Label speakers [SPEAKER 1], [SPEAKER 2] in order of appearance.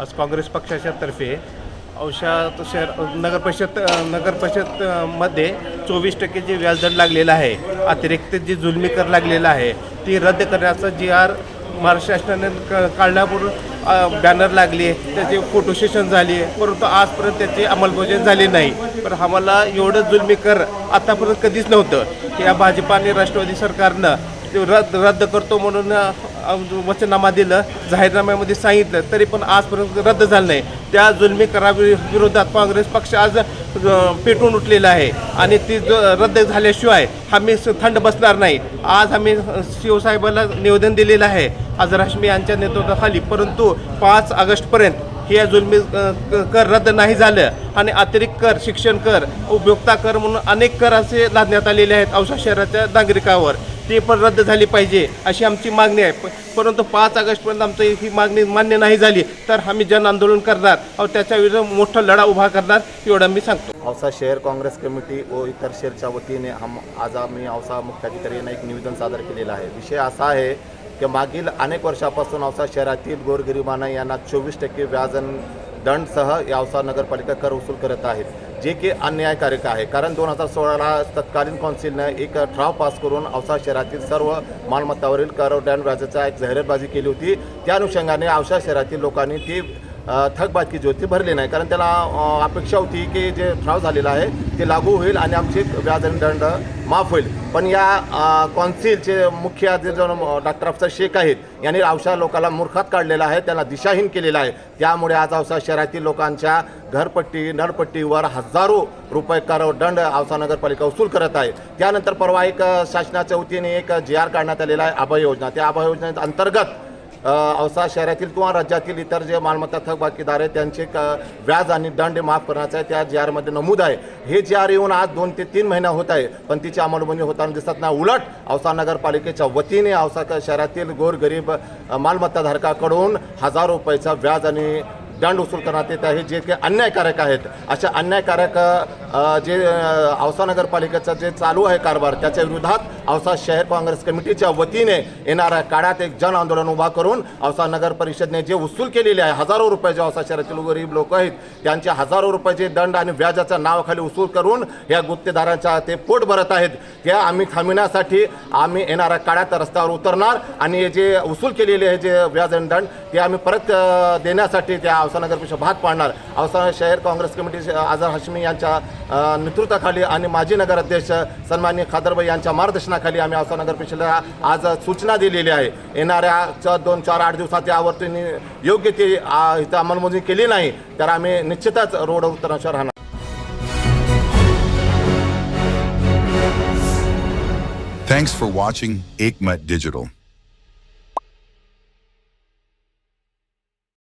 [SPEAKER 1] आज काँग्रेस पक्षाच्या तर्फे औषा शहर नगर परिषद नगर परिषदमध्ये चोवीस टक्के जे व्याजदर लागलेलं आहे अतिरिक्त जी जुलमी कर लागलेला आहे ती रद्द करण्याचा जी आर महाराष्ट्र शासनाने क- काढण्यापूर्वी बॅनर लागले त्याची फोटो सेशन झाली परंतु आजपर्यंत त्याची अंमलबजावणी झाली नाही. पण आम्हाला एवढं जुलमी कर आतापर्यंत कधीच नव्हतं. की या भाजपा आणि राष्ट्रवादी सरकारनं रद्द रद्द करतो म्हणून वचनामा वचननामा दिलं. जाहीरनाम्यामध्ये सांगितलं तरी पण आजपर्यंत रद्द झालं नाही. त्या जुलमी करावी विरोधात काँग्रेस पक्ष आज पेटून उठलेला आहे. आणि ती रद्द झाल्याशिवाय आम्ही स- थंड बसणार नाही. आज आम्ही शिवसाहेबाला निवेदन दिलेलं आहे. आज रश्मी यांच्या नेतृत्वाखाली परंतु पाच ऑगस्टपर्यंत हे जुलमी कर रद्द नाही झालं. आणि अतिरिक्त कर शिक्षण कर उपभोक्ता कर म्हणून अनेक कर असे लादण्यात आलेले आहेत औसा शहराच्या नागरिकावर. ते पण रद्द झाली पाहिजे अशी आमची मागणी आहे. प- परंतु पाच ऑगस्टपर्यंत आमची ही मागणी मान्य नाही झाली तर आम्ही जन आंदोलन करणार. व त्याच्याविरुद्ध मोठा लढा उभा करणार एवढं मी सांगतो.
[SPEAKER 2] औसा शहर काँग्रेस कमिटी व इतर शहरच्या वतीने हम आज आम्ही औसा मुख्याधिकारी यांना एक निवेदन सादर केलेलं आहे. विषय असा आहे की मागील अनेक वर्षापासून औसा शहरातील गोरगरिबांना यांना चोवीस टक्के व्याजन दंडसह या औसा नगरपालिका कर वसूल करत आहेत. जे की अन्यायकारक आहे. कारण दोन हजार सोळाला तत्कालीन कौन्सिलनं एक ठराव पास करून औसा शहरातील सर्व मालमत्तावरील कर व्याजाचा एक जाहिरातबाजी केली होती. त्या अनुषंगाने औसा शहरातील लोकांनी ती थकबाकी जी होती भरली नाही. कारण त्याला अपेक्षा होती की जे ठराव झालेला आहे ते लागू होईल आणि आमचे व्याज आणि दंड माफ होईल. पण या कॉन्सिलचे मुख्य जे जो डॉक्टर अफसर शेख आहेत. यांनी औषा लोकांना मूर्खात काढलेला आहे त्यांना दिशाहीन केलेला आहे. त्यामुळे आज औसा शहरातील लोकांच्या घरपट्टी नळपट्टीवर हजारो रुपये कर दंड औसा नगरपालिका वसूल करत आहे. त्यानंतर परवा एक शासनाच्या वतीने एक जी आर काढण्यात आलेला आहे आभा योजना. त्या आभा योजने अंतर्गत औसा शहरातील किंवा राज्यातील इतर जे मालमत्ता थकबाकीदार आहेत त्यांचे क व्याज आणि दंड माफ करण्याचं आहे. त्या जी आरमध्ये नमूद आहे. हे जी आर येऊन आज दोन ते तीन महिना होत आहे. पण तिची अंमलबजावणी होताना दिसत नाही. उलट औसा नगरपालिकेच्या वतीने औसा शहरातील गोरगरीब मालमत्ताधारकाकडून हजार रुपयाचा व्याज आणि दंड वसूल करण्यात येत आहे जे काही अन्यायकारक आहेत. अशा अन्यायकारक जे औसा नगरपालिकेचा जे चालू आहे कारभार त्याच्या विरोधात औसा शहर काँग्रेस कमिटीच्या वतीने येणाऱ्या काळात एक जन आंदोलन उभा करून औसा नगर परिषदने जे वसूल केलेले आहे हजारो रुपये जे औसा शहरातील गरीब लोक आहेत त्यांचे हजारो रुपयाचे दंड आणि व्याजाच्या नावाखाली वसूल करून या गुत्तेदारांच्या ते पोट भरत आहेत. त्या आम्ही थांबविण्यासाठी आम्ही येणाऱ्या काळात रस्त्यावर उतरणार आणि जे वसूल केलेले आहे जे व्याज आणि दंड ते आम्ही परत देण्यासाठी त्या औसा भाग पाडणार. औसा शहर काँग्रेस कमिटी आझाद हाशमी यांच्या नेतृत्वाखाली आणि माजी नगराध्यक्ष सन्मान्य खादरबाई यांच्या मार्गदर्शनाखाली आम्ही औसा नगर आज सूचना दिलेली आहे. येणाऱ्या च दोन चार आठ दिवसात यावरती योग्य ती इथं अंमलबजावणी केली नाही तर आम्ही निश्चितच रोड उतरण्याशिवाय राहणार.
[SPEAKER 3] Thanks for watching Aikmat Digital.